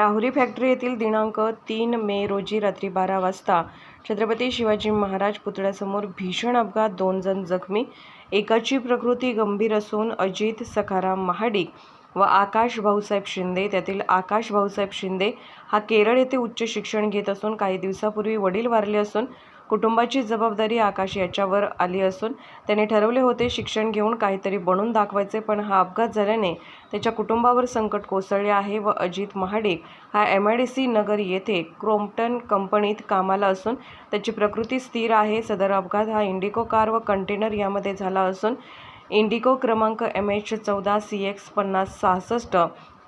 Rahuri factory येथील दिनांक तीन मे रोजी रात्री बारा वाजता छत्रपती शिवाजी महाराज पुतळ्यासमोर भीषण अपघात दोन जण जखमी एकाची प्रकृती गंभीर असून अजित सखाराम महाडिक व आकाश भाऊसाहेब शिंदे. त्यातील आकाश भाऊसाहेब शिंदे हा केरळ येथे उच्च शिक्षण घेत असून काही दिवसापूर्वी वडील वारले असून कुटुंबाची जबाबदारी आकाश याच्यावर आली असून त्याने ठरवले होते शिक्षण घेऊन काहीतरी बनून दाखवायचे पण हा अपघात झाल्याने त्याच्या कुटुंबावर संकट कोसळले आहे व अजित महाडिक हा एम आय डी सी नगर येथे क्रोम्प्टन कंपनीत कामाला असून त्याची प्रकृती स्थिर आहे. सदर अपघात हा इंडिको कार व कंटेनर यामध्ये झाला असून इंडिको क्रमांक एम एच चौदा सी एक्स पन्नास सहासष्ट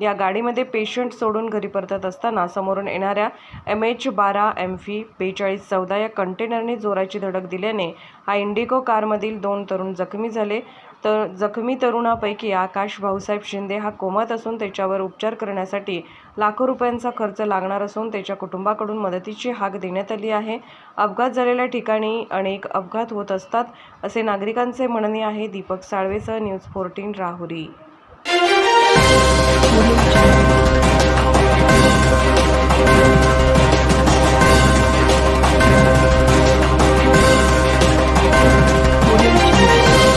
या गाडीमध्ये पेशंट सोडून घरी परतत असताना समोरून येणाऱ्या एम एच बारा एम फी बेचाळीस चौदा या कंटेनरने जोराची धडक दिल्याने हा इंडिको कारमधील दोन तरुण जखमी झाले. तर जखमी तरुणापैकी आकाश भाऊसाहेब शिंदे हा कोमात असून त्याच्यावर उपचार करण्यासाठी लाखो रुपयांचा खर्च लागणार असून त्याच्या कुटुंबाकडून मदतीची हाक देण्यात आली आहे. अपघात झालेल्या ठिकाणी अनेक अपघात होत असतात असे नागरिकांचे म्हणणे आहे. दीपक साळवेसह न्यूज फोर्टीन राहुरी.